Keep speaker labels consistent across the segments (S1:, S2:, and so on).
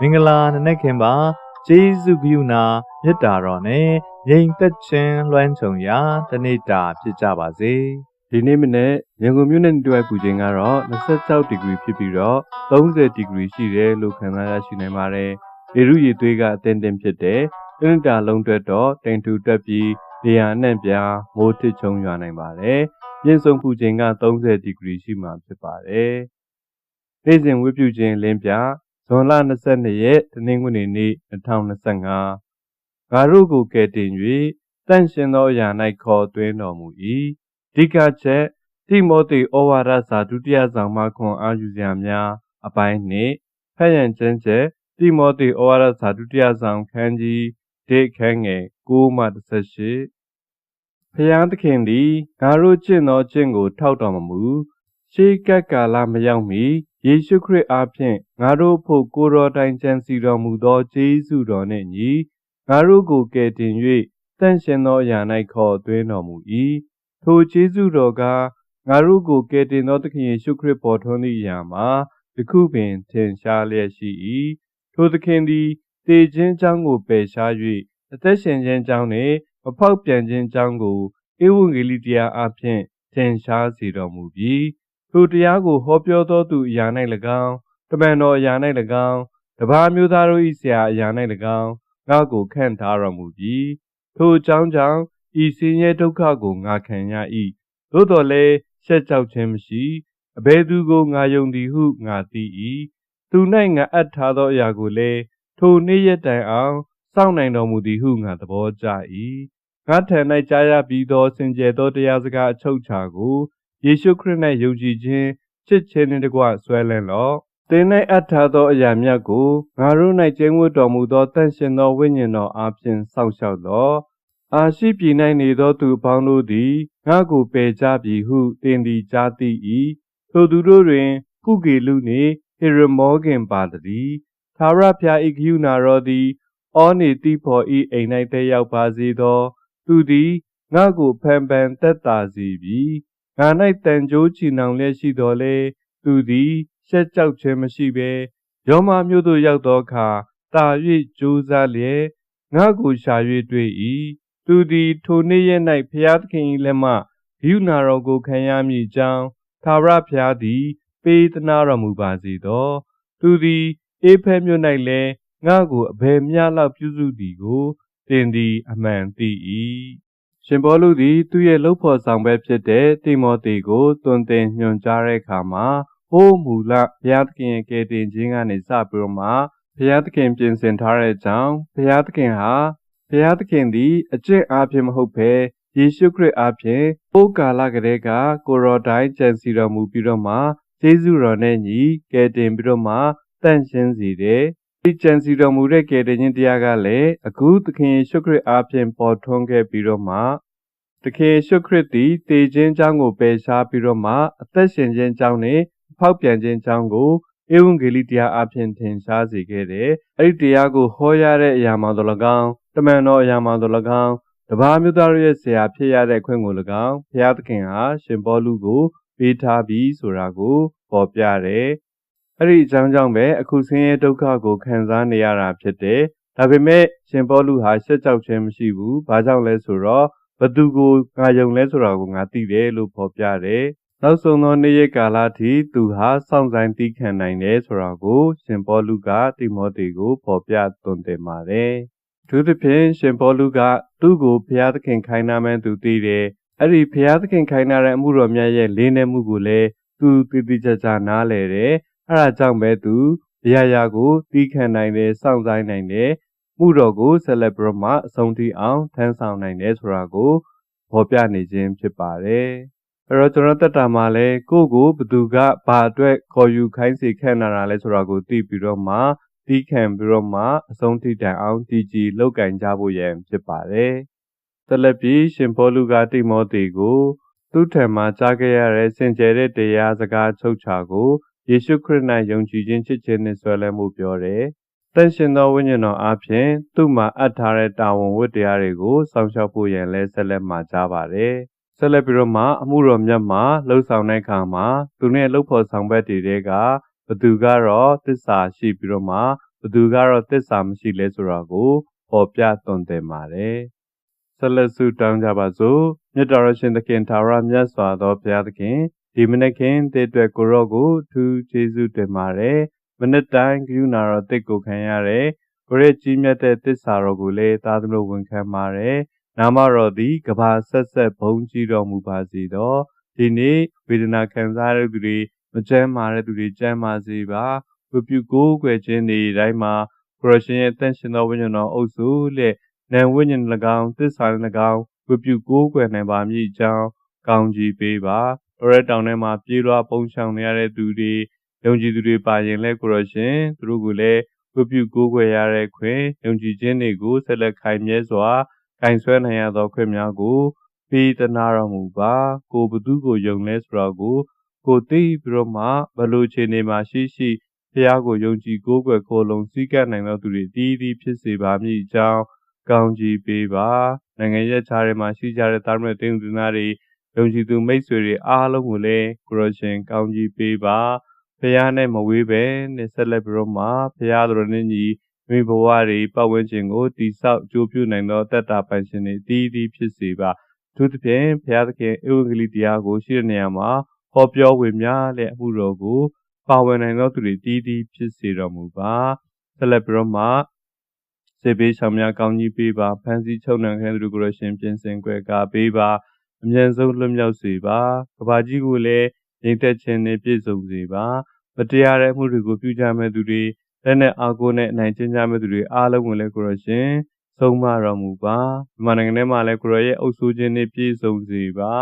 S1: မင်္ဂလာနံနက်ခင်ပါကျေးဇူးကရုဏာမေတ္တာတော်နဲ့ငြိမ်သက်ခြင်းလွှမ်းခြုံရာတနေ့တာဖြစ်ကြပါစေ
S2: ဒီနေ့မနေ့ရန်ကုန်မြို့နယ်တွဲပူချိန်ကတော့26ဒီဂရီဖြစ်ပြီးတော့30ဒီဂရီရှိတယ်လို့ခန့်မှန်းရရှိနိုင်ပါတယ်။ရေရုရေသွေးကအတင်းတင်းဖြစ်တဲ့တနင်္လာလုံးတွက်တော့တိမ်ထူတက်ပြီးနေရာနှံ့ပြားမိုးထစ်ချုံရွာနိုင်ပါတယ်။မြင့်ဆုံးပူချိန်က30ဒီဂရီရှိမှဖြစ်ပါတယ်။နေ့စဉ်ဝိပုချင်းလင်းပြ ဇွန်လ22ရက်တနင်္ဂနွေနေ့2025ငါတို့ကိုကယ်တင်၍တန့်ရှင်သောအရာ၌ခေါ်သွင်းတော်မူ၏။ဒီကချက်တိမောသေဩဝါဒစာဒုတိယဆောင်မှခွန်အားယူစရာများအပိုင်းနှင့်ဖတ်ရန်ကျမ်းချက်တိမောသေဩဝါဒစာဒုတိယဆောင်ခန်းကြီးဒေခန်းငယ်9မှ18ဖျားသခင်သည်ငါတို့ကျင့်သောကျင့်ကိုထောက်တော်မမူ ရှေးကပ်ကာလမရောက်မီယေရှုခရစ်အားဖြင့်ငါတို့ဖို့ကိုယ်တော်တိုင်ကြံစီတော်မူသောကျေးဇူးတော်နှင့်ညီငါတို့ကိုကယ်တင်၍တန့်ရှင်သောအရာ၌ခေါ်သွင်းတော်မူ၏ထိုကျေးဇူးတော်ကငါတို့ကိုကယ်တင်သောသခင်ယေရှုခရစ်ပေါ်ထွန်းသည့်အရာမှာယခုပင်ထင်ရှားလျက်ရှိ၏ထိုသခင်သည်တည်ခြင်းကြောင်းကိုပယ်ရှား၍အသက်ရှင်ခြင်းကြောင်းနှင့်မဖောက်ပြန်ခြင်းကြောင်းကိုဧဝံဂေလိတရားအဖြစ်ထင်ရှားစေတော်မူပြီး ထိုတရားကိုဟောပြောသောသူအရာ၌၎င်းတမန်တော်အရာ၌၎င်းတပါးမျိုးသားတို့၏ဆရာအရာ၌၎င်းငါကိုခန့်ထားတော်မူပြီးထိုအကြောင်းကြောင့်ဤစင်းရဲဒုက္ခကိုငါခံရ၏သို့တော်လည်းရှက်ကြောက်ခြင်းမရှိအဘယ်သူကိုငါယုံသည်ဟုငါသိ၏သူ၌ငါအပ်ထားသောအရာကိုလည်းထိုနေ့ရက်တိုင်အောင်စောင့်နိုင်တော်မူသည်ဟုငါသဘောကျ၏ငါထံ၌ကြားရပြီးသောစင်ကြယ်သောတရားစကားအချုပ်ချာကို ယေရှုခရစ်၌ယုံကြည်ခြင်းချစ်ခြင်းနှင့်တကွဆွဲလန်းလော့သင်၌အပ်ထားသောအရာမြတ်ကိုငါတို့၌ကျင်းဝတ်တော်မူသောတန်ရှင်သောဝိညာဉ်တော်အားဖြင့်စောင့်ရှောက်လော့အာရှိပြည်၌နေသောသူအပေါင်းတို့သည်ငါကိုပယ်ကြပြီဟုသင်သည်ကြားသိ၏ထိုသူတို့တွင်ကုကေလူနှင့်ဟေရမောခင်ပါသည်သာရဖျား၏ဂယုနာတော်သည်အောနေတိဖော်၏အိမ်၌တည်ရောက်ပါစေသော သူသည်ငါကိုဖန်ပန်တက်တာစီပြီ ငါ၌တန်ကြိုးချီနှောင်လျက်ရှိတော်လေသူသည်ရှက်ကြောက်ခြင်းမရှိဘဲယောမမျိုးသို့ရောက်သောအခါတာ၍ကြိုးစားလျက်ငါကိုရှာ၍တွေ့၏သူသည်ထိုနေ့ရက်၌ဖျားသခင်၏လက်မှဂိယူနာတော်ကိုခံရမည်ကြောင်းသာရဖျားသည် ပေးသနာတော်မူပါစေသောသူသည်အေဖဲမြို့၌လည်းငါကိုအဘယ်မျှလောက်ပြုစုသည်ကိုတင်သည်အမှန်သိ၏ ရှင်ဘောလူသည်သူ့ရဲ့လှုပ်ဖော်ဆောင်ပဲဖြစ်တဲ့တိမောသေကိုတွင်တင်ညွှန်ကြားတဲ့အခါမှာဟိုးမူလဘုရားသခင်ရဲ့ကယ်တင်ခြင်းကနေစပြီးတော့မှဘုရားသခင်ပြင်ဆင်ထားတဲ့အကြောင်းဘုရားသခင်ဟာဘုရားသခင်သည်အကျင့်အားဖြင့်မဟုတ်ဘဲယေရှုခရစ်အားဖြင့်ပိုးကာလကလေးကကိုရောတိုင်းကြံစီတော်မူပြီးတော့မှကျေးဇူးတော်နဲ့ညီကယ်တင်ပြီးတော့မှတန့်ရှင်းစေတယ် ဒီကြံစီတော်မူတဲ့ကယ်တင်ခြင်းတရားကလည်းအခုသခင်ယေရှုခရစ်အားဖြင့်ပေါ်ထွန်းခဲ့ပြီးတော့မှသခင်ယေရှုခရစ်သည်တည်ခြင်းကြောင်းကိုပယ်ရှားပြီးတော့မှအသက်ရှင်ခြင်းကြောင်းနဲ့ဖောက်ပြန်ခြင်းကြောင်းကိုဧဝံဂေလိတရားအဖြစ်ထင်ရှားစေခဲ့တယ်။အဲ့ဒီတရားကိုဟောရတဲ့အရာမှတော့၎င်းတမန်တော်အရာမှတော့၎င်းတပါးမျိုးသားရဲ့ဆရာဖြစ်ရတဲ့ခွင့်ကို၎င်းဘုရားသခင်ဟာရှင်ပေါလုကိုပေးထားပြီးဆိုတာကိုပေါ်ပြတယ်။ အဲ့ဒီအကြောင်းကြောင့်ပဲအခုဆင်းရဲဒုက္ခကိုခံစားနေရတာဖြစ်တယ်။ဒါပေမဲ့ရှင်ပေါလုဟာရှက်ကြောက်ခြင်းမရှိဘူး။ဘာကြောင့်လဲဆိုတော့ဘသူကိုငါယုံလဲဆိုတာကိုငါသိတယ်လို့ဖော်ပြတယ်။နောက်ဆုံးသောနေ့ရက်ကာလထိသူဟာစောင့်ဆိုင်တည်ခံနိုင်တယ်ဆိုတာကိုရှင်ပေါလုကတိမောသေကိုဖော်ပြသွန်သင်ပါတယ်။သူသဖြင့်ရှင်ပေါလုကသူ့ကိုဘုရားသခင်ခိုင်းနာမှန်းသူသိတယ်။အဲ့ဒီဘုရားသခင်ခိုင်းနာတဲ့အမှုတော်များရဲ့လေးနက်မှုကိုလည်းသူတည်တည်ကြကြနားလည်တယ်။ အဲ့ဒါကြောင့်ပဲသူဘုရားရာကိုတည်ခံနိုင်တယ်စောင့်ဆိုင်နိုင်တယ်။မှုတော်ကိုဆက်လက်ပြီးမှအဆုံးထိအောင်ထမ်းဆောင်နိုင်တယ်ဆိုတာကိုဖော်ပြနေခြင်းဖြစ်ပါတယ်။အဲ့တော့ကျွန်တော်တက်တာမှာလဲကိုယ့်ကိုဘသူကဘာအတွက်ခေါ်ယူခိုင်းစေခဲ့နာတာလဲဆိုတာကိုသိပြီးတော့မှတီးခံပြီးတော့မှအဆုံးထိတိုင်အောင်တည်ကြည်လောက်ကင်ကြဖို့ရန်ဖြစ်ပါတယ်။ဆက်လက်ပြီးရှင်ဘောလူကတိမောသေကိုသူ့ထံမှာကြားခဲ့ရတဲ့စင်ကြယ်တဲ့တရားစကားချုပ်ချာကို ယေရှုခရစ်၌ယုံကြည်ခြင်းချစ်ခြင်းနဲ့ဆွဲလန်းမှုပြောတယ်။တန်ရှင်သောဝိညာဉ်တော်အားဖြင့်သူ့မှာအပ်ထားတဲ့တာဝန်ဝတ္တရားတွေကိုစောင့်ရှောက်ဖို့ရန်လဲဆက်လက်မှာကြားပါတယ်။ဆက်လက်ပြီးတော့မှအမှုတော်မြတ်မှာလှုပ်ဆောင်တဲ့အခါမှာသူနဲ့လှုပ်ဖို့ဆောင်ဘက်တွေကဘသူကတော့တစ္ဆာရှိပြီးတော့မှဘသူကတော့သစ္စာမရှိလဲဆိုတာကိုပေါ်ပြသွန်သင်ပါတယ်ဆက်လက်ဆုတောင်းကြပါစို့မြတ်တော်ရရှင်သခင်သာရမြတ်စွာသောဘုရားသခင် ဒီမနေ့ခင်တည့်အတွက်ကိုရော့ကိုထူးကျေးဇူးတင်ပါတယ်မနေ့တိုင်းကရုဏာတော်တိတ်ကိုခံရတဲ့ကိုရဲ့ကြီးမြတ်တဲ့သစ္စာတော်ကိုလည်းသာသမလို့ဝန်ခံပါတယ်နာမတော်သည်ကဘာဆက်ဆက်ဘုံကြီးတော်မူပါစေသောဒီနေ့ဝေဒနာခံစားရတဲ့သူတွေမကျမ်းမာတဲ့သူတွေကျမ်းမာစေပါဝိပုကိုးကွယ်ခြင်းတွေတိုင်းမှာခရရှင်ရဲ့တန်ရှင်သောဝိညာဉ်တော်အုပ်စုလက်နံဝိညာဉ်၎င်းသစ္စာ၎င်းဝိပုကိုးကွယ်နိုင်ပါမည်အကြောင်းကောင်းကြီးပေးပါ ရရတောင်ထဲမှာပြေးလွှားပုံချောင်နေရတဲ့သူတွေယုံကြည်သူတွေပါရင်လဲကိုရရှင်သူတို့ကိုလည်းဝိပုကိုးကွယ်ရတဲ့ခွင့်ယုံကြည်ခြင်းတွေကိုဆက်လက်ခိုင်မြဲစွာကင်ဆွဲနိုင်ရသောခွင့်များကိုပေးသနာတော်မူပါ ကိုဘသူကိုယုံလဲဆိုတော့ကို ကိုသိပြီးတော့မှဘလို့ခြေနေမှာရှိရှိဖះကိုယုံကြည်ကိုးကွယ်ခိုလုံစည်းကပ်နိုင်သောသူတွေတည်တည်ဖြစ်စေပါမည်အကြောင်းကောင်းကြီးပေးပါနိုင်ငံရဲ့ခြားထဲမှာရှိကြတဲ့တာမန်တင်းသူသားတွေ ယုံကြည်သူမိတ်ဆွေတွေအားလုံးကိုလည်းကိုရရှင်ကောင်းကြီးပေးပါဖះနဲ့မဝေးပဲနဲ့ဆက်လက်ပြီးတော့မှဖះတော်နဲ့ညီမိဘဝတွေပတ်ဝန်းကျင်ကိုတိဆောက်ကြိုးပြုနိုင်သောတတ္တာပိုင်ရှင်တွေတည်တည်ဖြစ်စေပါသူသဖြင့်ဘုရားသခင်ဧဝံဂေလိတရားကိုရှိတဲ့နေရာမှာဟောပြောဝေမျှတဲ့အမှုတော်ကိုပါဝင်နိုင်သောသူတွေတည်တည်ဖြစ်စေတော်မူပါဆက်လက်ပြီးတော့မှစေပေးဆောင်များကောင်းကြီးပေးပါဖန်စီချုပ်နှံခဲသူတို့ကိုရရှင်ပြင်ဆင်ကြွယ်ကာပေးပါ အမြန်ဆုံးလွတ်မြောက်စေပါကဘာကြီးကိုလည်းငြိမ်သက်ခြင်းနဲ့ပြည့်စုံစေပါမတရားတဲ့အမှုတွေကိုပြုကြမဲ့သူတွေလက်နဲ့အာကိုနဲ့အနိုင်ကျင့်ကြမဲ့သူတွေအားလုံးကိုလည်းကိုရရှင်ဆုံးမတော်မူပါမြန်မာနိုင်ငံထဲမှာလည်းကိုရရဲ့အုပ်စိုးခြင်းနဲ့ပြည့်စုံစေပါ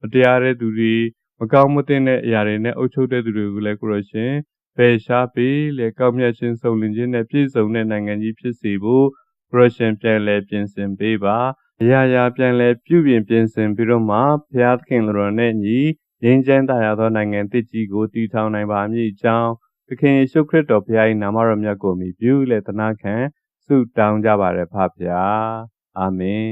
S2: မတရားတဲ့သူတွေမကောင်းမသင့်တဲ့အရာတွေနဲ့အုပ်ချုပ်တဲ့သူတွေကိုလည်းကိုရရှင်ပယ်ရှားပြီးလေကောက်မြတ်ခြင်းစုံလင်ခြင်းနဲ့ပြည့်စုံတဲ့နိုင်ငံကြီးဖြစ်စေဖို့ကိုရရှင်ပြန်လည်ပြင်ဆင်ပေးပါ အရာရာပြန်လည်ပြုပြင်ပြင်ဆင်ပြီးတော့မှဘုရားသခင်တော်နဲ့ညီငြိမ်းချမ်းသာရသောနိုင်ငံတည်ကြီးကိုတည်ထောင်နိုင်ပါမည်အကြောင်းသခင်ယေရှုခရစ်တော်ဘုရား၏နာမတော်မြတ်ကိုမြည်ပြုလေသနာခံဆုတောင်းကြပါရဖဖျားအာမင်